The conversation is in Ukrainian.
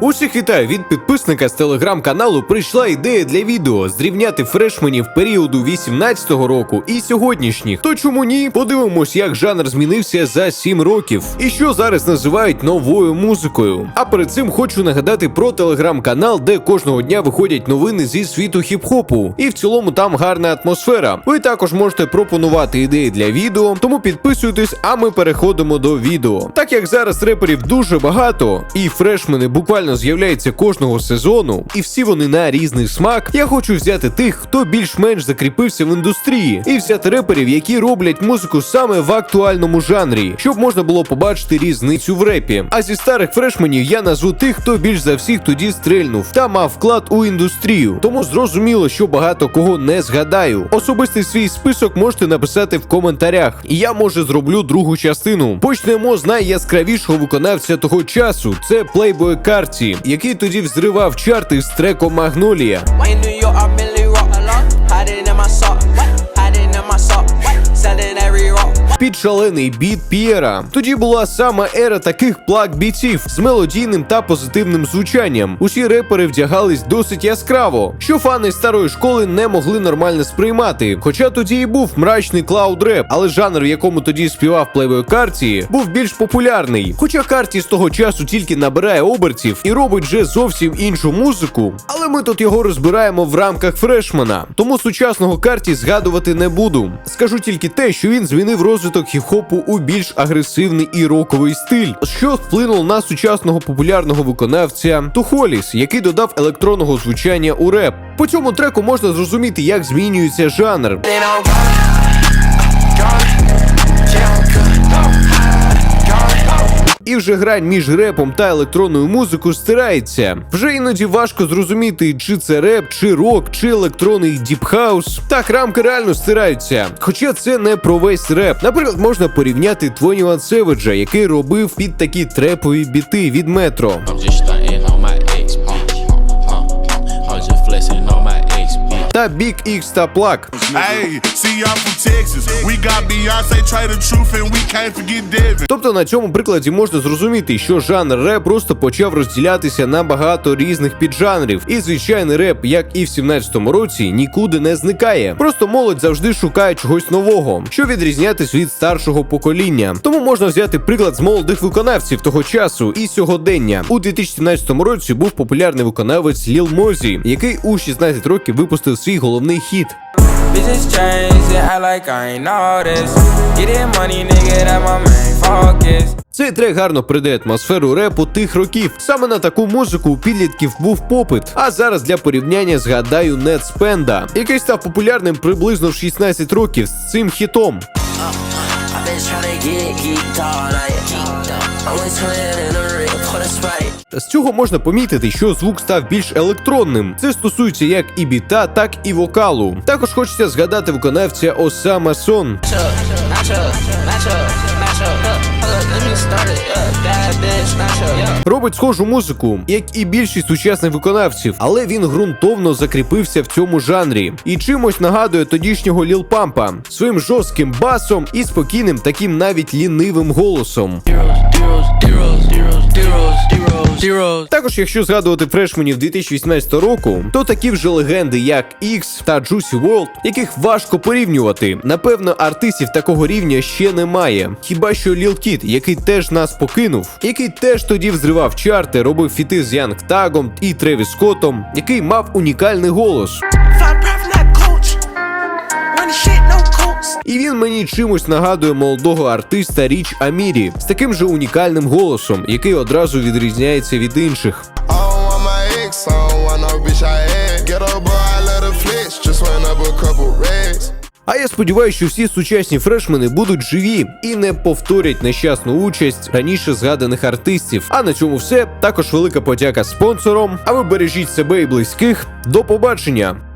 Усіх вітаю від підписника з телеграм-каналу. Прийшла ідея для відео зрівняти фрешменів періоду 18-го року і сьогоднішніх. То чому ні? Подивимось, як жанр змінився за 7 років і що зараз називають новою музикою. А перед цим хочу нагадати про телеграм-канал, де кожного дня виходять новини зі світу хіп-хопу. І в цілому там гарна атмосфера. Ви також можете пропонувати ідеї для відео, тому підписуйтесь, а ми переходимо до відео. Так як зараз реперів дуже багато, і фрешмени буквально з'являються кожного сезону, і всі вони на різний смак. Я хочу взяти тих, хто більш-менш закріпився в індустрії, і взяти реперів, які роблять музику саме в актуальному жанрі, щоб можна було побачити різницю в репі. А зі старих фрешменів я назву тих, хто більш за всіх тоді стрельнув та мав вклад у індустрію. Тому зрозуміло, що багато кого не згадаю. Особистий свій список можете написати в коментарях, і я може зроблю другу частину. Почнемо з найяскравішого виконавця того часу. Це Playboy Carti, який тоді взривав чарти з треком Магнолія. Під шалений біт П'єра. Тоді була саме ера таких плак бійців з мелодійним та позитивним звучанням. Усі репери вдягались досить яскраво, що фани старої школи не могли нормально сприймати. Хоча тоді і був мрачний клауд реп, але жанр, в якому тоді співав Плейбой Карті, був більш популярний. Хоча Карті з того часу тільки набирає обертів і робить вже зовсім іншу музику. Але ми тут його розбираємо в рамках фрешмена, тому сучасного карті згадувати не буду. Скажу тільки те, що він змінив розвиток хіп-хопу у більш агресивний і роковий стиль, що вплинуло на сучасного популярного виконавця Тухоліс, який додав електронного звучання у реп. По цьому треку можна зрозуміти, як змінюється жанр. Вже грань між репом та електронною музикою стирається. Вже іноді важко зрозуміти, чи це реп, чи рок, чи електронний діпхаус. Так, рамки реально стираються. Хоча це не про весь реп. Наприклад, можна порівняти 21 Севеджа, який робив під такі трепові біти від метро. And we can't forget Devin. Тобто на цьому прикладі можна зрозуміти, що жанр реп просто почав розділятися на багато різних піджанрів, і звичайний реп, як і в 17-му році, нікуди не зникає. Просто молодь завжди шукає чогось нового, що відрізнятись від старшого покоління. Тому можна взяти приклад з молодих виконавців того часу і сьогодення. У 2017 році був популярний виконавець Ліл Мозі, який у 16 років випустив свій головний хіт. Цей трек гарно передає атмосферу репу тих років. Саме на таку музику у підлітків був попит. А зараз для порівняння згадаю Нед Спенда, який став популярним приблизно в 16 років з цим хітом. I've been З цього можна помітити, що звук став більш електронним. Це стосується як і біта, так і вокалу. Також хочеться згадати виконавця Осама Сон. Робить схожу музику, як і більшість сучасних виконавців, але він ґрунтовно закріпився в цьому жанрі і чимось нагадує тодішнього Ліл Пампа своїм жорстким басом і спокійним, таким навіть лінивим голосом. Також, якщо згадувати фрешменів 2018 року, то такі вже легенди, як X та Juicy WRLD, яких важко порівнювати. Напевно, артистів такого рівня ще немає. Хіба що Lil Kid, який теж нас покинув, який теж тоді взривав чарти, робив фіти з Янг Тагом і Тревіс Скоттом, який мав унікальний голос. І він мені чимось нагадує молодого артиста Річ Амірі з таким же унікальним голосом, який одразу відрізняється від інших. А я сподіваюся, що всі сучасні фрешмени будуть живі і не повторять нещасну участь раніше згаданих артистів. А на цьому все. Також велика подяка спонсорам. А ви бережіть себе і близьких. До побачення!